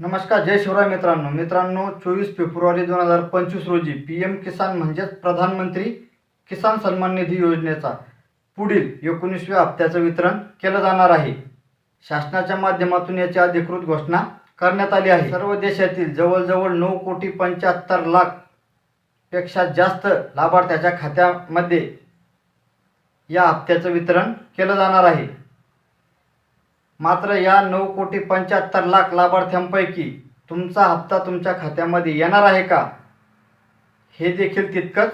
नमस्कार जय शिवराय मित्रांनो. मित्रांनो चोवीस फेब्रुवारी दोन हजार पंचवीस रोजी पी एम किसान म्हणजेच प्रधानमंत्री किसान सन्मान निधी योजनेचा पुढील एकोणीसव्या हप्त्याचं वितरण केलं जाणार आहे. शासनाच्या माध्यमातून याची अधिकृत घोषणा करण्यात आली आहे. सर्व देशातील जवळजवळ नऊ कोटी पंच्याहत्तर लाखपेक्षा जास्त लाभार्थ्याच्या खात्यामध्ये या हप्त्याचं वितरण केलं जाणार आहे. मात्र या नऊ कोटी पंच्याहत्तर लाख लाभार्थ्यांपैकी तुमचा हप्ता तुमच्या खात्यामध्ये येणार आहे का? हे देखील तितकंच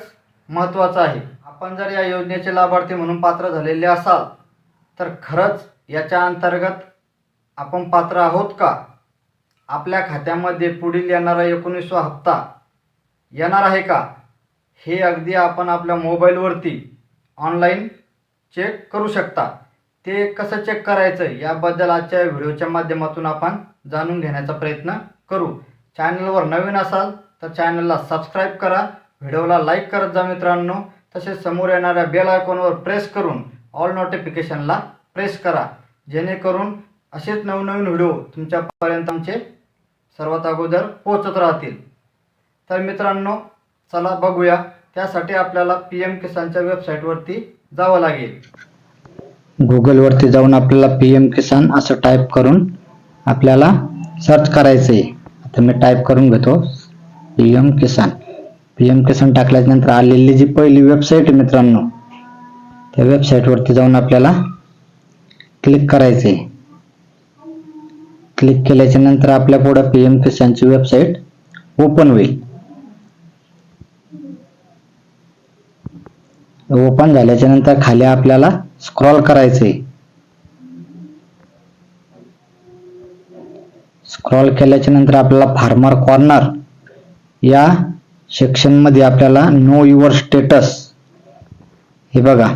महत्त्वाचं आहे. आपण जर या योजनेचे लाभार्थी म्हणून पात्र झालेले असाल तर खरंच याच्या अंतर्गत आपण पात्र आहोत का? आपल्या खात्यामध्ये पुढील येणारा एकोणीसवा हप्ता येणार आहे का? हे अगदी आपण आपल्या मोबाईलवरती ऑनलाईन चेक करू शकता. ते कसं चेक करायचं याबद्दल आजच्या व्हिडिओच्या माध्यमातून आपण जाणून घेण्याचा प्रयत्न करू. चॅनलवर नवीन असाल तर चॅनलला सबस्क्राईब करा. व्हिडिओला लाईक करत जा मित्रांनो. तसेच समोर येणाऱ्या बेल आयकॉनवर प्रेस करून ऑल नोटिफिकेशनला प्रेस करा. जेणेकरून असेच नवनवीन व्हिडिओ तुमच्यापर्यंत आमचे सर्वात अगोदर पोहोचत राहतील. तर मित्रांनो चला बघूया. त्यासाठी आपल्याला पी एम किसानच्या वेबसाईटवरती जावं लागेल. गुगलवरती जाऊन आपल्याला पी एम किसान असं टाईप करून आपल्याला सर्च करायचं आहे आता मी टाईप करून घेतो. P M Kisan P M Kisan टाकल्याच्यानंतर आलेली जी पहिली वेबसाईट आहे मित्रांनो त्या वेबसाईटवरती जाऊन आपल्याला क्लिक करायचं आहे क्लिक केल्याच्यानंतर आपल्या पुढे पी एम किसानची वेबसाईट ओपन होईल. ओपन झाल्याच्यानंतर खाली आपल्याला स्क्रॉल करायचे. स्क्रॉल केल्याच्यानंतर आपल्याला फार्मर कॉर्नर या सेक्शनमध्ये आपल्याला नो युअर स्टेटस हे बघा.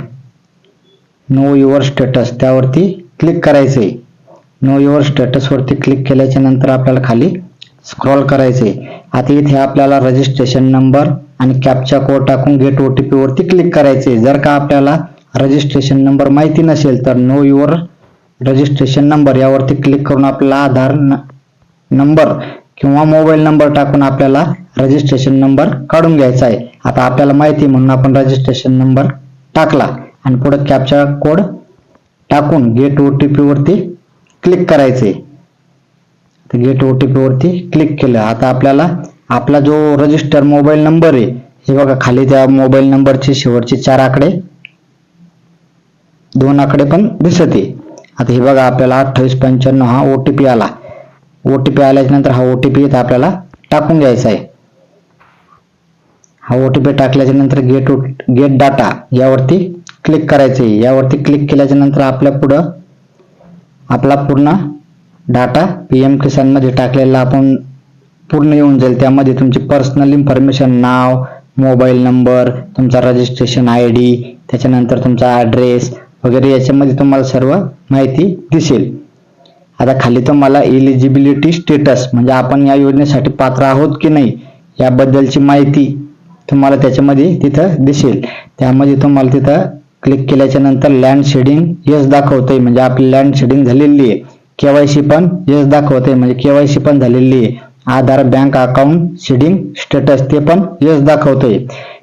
नो युअर स्टेटस त्यावरती क्लिक करायचे. नो युअर स्टेटस वरती क्लिक केल्याच्यानंतर आपल्याला खाली स्क्रॉल करायचे. आता इथे आपल्याला रजिस्ट्रेशन नंबर आणि कॅपचा कोड टाकून गेट ओटीपी वरती क्लिक करायचे. जर का आपल्याला रजिस्ट्रेशन नंबर माहिती नसेल तर नो युअर रजिस्ट्रेशन नंबर यावरती क्लिक करून आपला आधार नंबर किंवा मोबाईल नंबर टाकून आपल्याला रजिस्ट्रेशन नंबर काढून घ्यायचा आहे. आता आपल्याला माहिती म्हणून आपण रजिस्ट्रेशन नंबर टाकला. आणि पुढे कॅपचा कोड टाकून गेट ओ टी पी वरती क्लिक करायचे. गेट ओ टी पी वरती क्लिक केलं. आता आपल्याला आपला जो रजिस्टर मोबाईल नंबर आहे हे बघा खाली त्या मोबाईल नंबरचे शेवटचे चार आकडे दोन आकडे पण दिसत. आहे आता हे बघा आपल्याला अठ्ठावीस पंच्याण्णव हा ओ टी पी आला. ओ टी पी आल्याच्यानंतर हा ओ टी पी आपल्याला टाकून घ्यायचा आहे. हा ओ टी पी टाकल्याच्या नंतर गेट गेट डाटा यावरती क्लिक करायचं आहे यावरती क्लिक केल्याच्यानंतर आपल्या पुढं आपला पूर्ण डाटा पी एम किसानमध्ये टाकलेला आपण पूर्ण येऊन जाईल. त्यामध्ये तुमची पर्सनल इन्फॉर्मेशन नाव मोबाईल नंबर तुमचा रजिस्ट्रेशन आय डी त्याच्यानंतर तुमचा ॲड्रेस वगैरे याच्यामध्ये तुम्हाला सर्व माहिती दिसेल. आता खाली तुम्हाला इलिजिबिलिटी स्टेटस म्हणजे आपण या योजनेसाठी पात्र आहोत की नाही याबद्दलची माहिती तुम्हाला त्याच्यामध्ये तिथं दिसेल. त्यामध्ये तुम्हाला तिथं क्लिक केल्याच्यानंतर लँड शेडिंग यस दाखवतंय. म्हणजे आपली लँड शेडिंग झालेली आहे. केवायसी पण यस दाखवते म्हणजे केवायसी पण झालेली आहे. Aadhaar bank account seeding status ते पण यस दाखवतोय.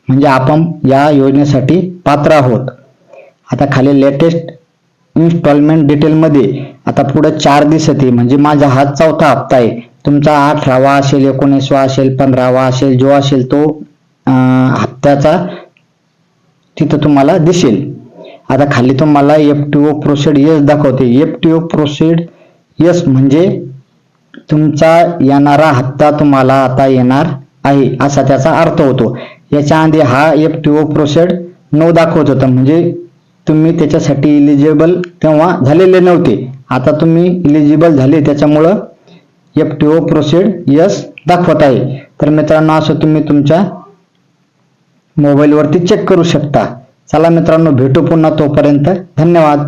म्हणजे आपण या योजनेसाठी पात्र आहोत. आता खाली लेटेस्ट इन्स्टॉलमेंट डिटेलमध्ये आता पुढे चार दिसत. आहे म्हणजे माझा हा चौथा हप्ता आहे. तुमचा अठरावा असेल एकोणीसवा असेल पंधरावा असेल जो असेल तो हप्त्याचा तिथं तुम्हाला दिसेल. आता खाली तुम्हाला F T O processed yes दाखवते. F T O processed yes म्हणजे तुमचा येणारा हप्ता तुम्हाला आता येणार आहे असा त्याचा अर्थ होतो. याच्या आधी हा F T O processed no दाखवत होता. म्हणजे तुम्ही त्याच्यासाठी इलिजिबल तेव्हा झालेले नव्हते. आता तुम्ही इलिजिबल झाले त्याच्यामुळं F T O processed yes दाखवत आहे. तर मित्रांनो असं तुम्ही तुमच्या मोबाईलवरती चेक करू शकता. चला मित्रांनो भेटू पुन्हा तोपर्यंत. धन्यवाद.